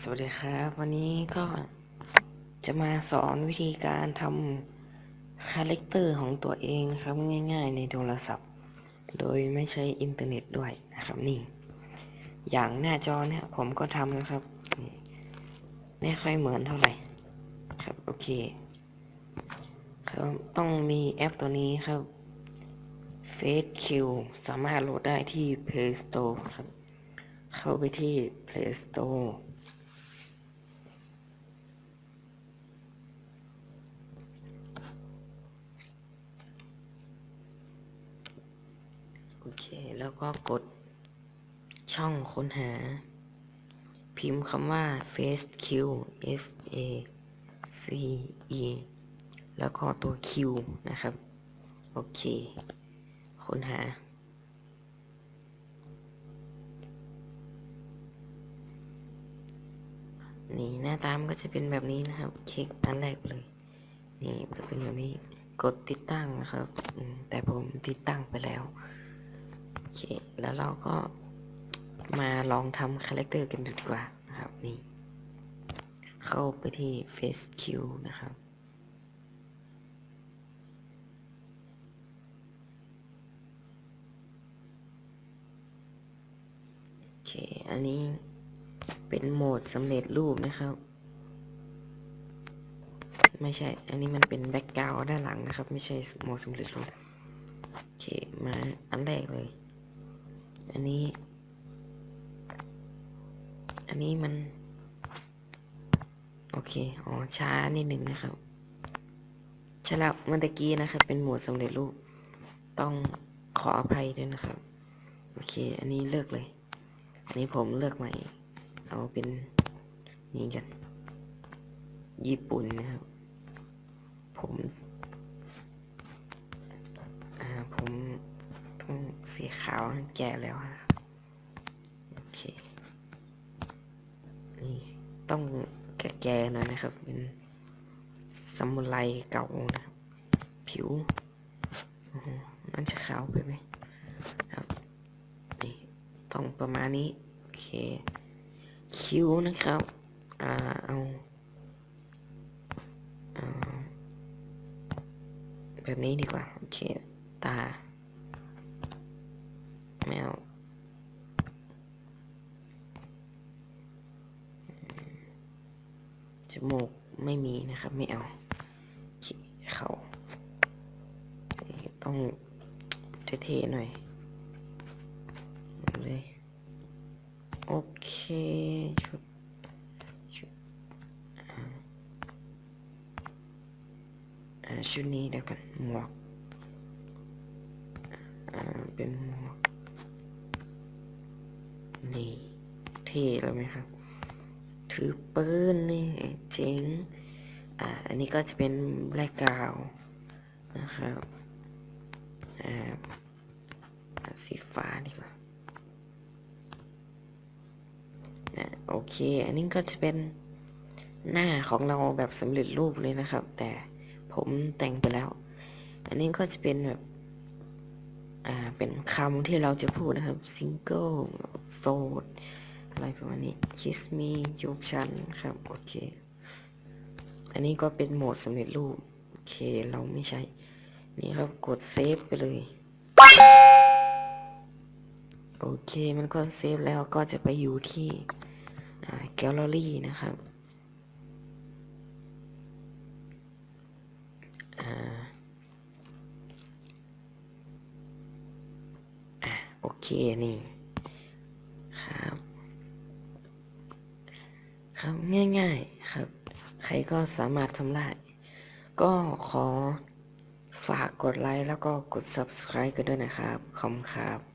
สวัสดีครับ วันนี้ก็จะมาสอนวิธีการทำคาแรคเตอร์ของตัวเองนะครับง่ายๆในโทรศัพท์ โดยไม่ใช้อินเทอร์เน็ตด้วยนะครับนี่ อย่างหน้าจอเนี่ยผมก็ทำนะครับนี่ไม่ค่อยเหมือนเท่าไหร่ครับโอเคครับต้องมีแอปตัวนี้ครับ Face Q สามารถโหลดได้ที่ Play Store ครับ เข้าไปที่ Play Store โอเค แล้วก็กดช่องค้นหา พิมพ์คำว่า Face Q F A C E แล้วก็ตัว Q นะครับ โอเค ค้นหา นี่หน้าตามนก็จะเป็นแบบนี้นะครับคลิกอันแรกเลย นี่ก็เป็นแบบนี้ กดติดตั้งนะครับ แต่ผมติดตั้งไปแล้ว เค แล้วเราก็มาลองทำคาแรคเตอร์กันดูดีกว่านะครับ นี่ เข้าไปที่ Face Q นะครับ โอเค อันนี้เป็นโหมดสำเร็จรูปนะครับ ไม่ใช่ อันนี้มันเป็นแบ็กกราวด้านหลังนะครับ ไม่ใช่โหมดสำเร็จรูป โอเค มาอันแรกเลย อันนี้ อันนี้มัน โอเค อ๋อ ช้านิดหนึ่งนะครับใช่แล้วเมื่อตะกี้นะครับ เป็นหมวดสำเร็จรูป ต้องขออภัยด้วยนะครับ โอเค อันนี้เลิกเลย อันนี้ผมเลือกใหม่ เอาเป็นนี่กัน ญี่ปุ่นนะครับ ผมอ่าผมต้องสีขาวแก่แล้วนะครับ โอเค นี่ต้อง แก่หน่อยนะครับ เป็นซามูไรเก่านะครับ ผิวมันจะขาวไปไหมครับนี่ต้องประมาณนี้ โอเค คิ้วนะครับ อ่า เอาเอาแบบนี้ดีกว่า โอเค ตาแมว จมูกไม่มีนะครับ ไม่เอาเคเขาต้องเท่ๆหน่อยเลยโอเคชุดชุดอ่าชุดนี้เดี๋ยวกันหมวกอ่าเป็นหมวกนี่เท่แล้วไหมครับ ถือปืนนี่เจ๋งอ่าอันนี้ก็จะเป็นแบล็กกาวนะครับอ่าสีฟ้าดีกว่านะโอเค อันนี้ก็จะเป็นหน้าของเราแบบสำเร็จรูปเลยนะครับ แต่ผมแต่งไปแล้ว อันนี้ก็จะเป็นแบบอ่าเป็นคำที่เราจะพูดนะครับ single โสด อะไรประมาณนี้ kiss me จูบฉันครับ โอเค อันนี้ก็เป็นโหมดสำเร็จรูป โอเค เราไม่ใช่ นี่ครับ กดเซฟไปเลย โอเค มันก็เซฟแล้วก็จะไปอยู่ที่แกลเลอรี่นะครับโอเค นี่ ครับ ครับง่ายๆครับ ใครก็สามารถทำได้ก็ขอฝากกดไลค์แล้วก็กด subscribe กันด้วยนะครับ ขอบคุณครับ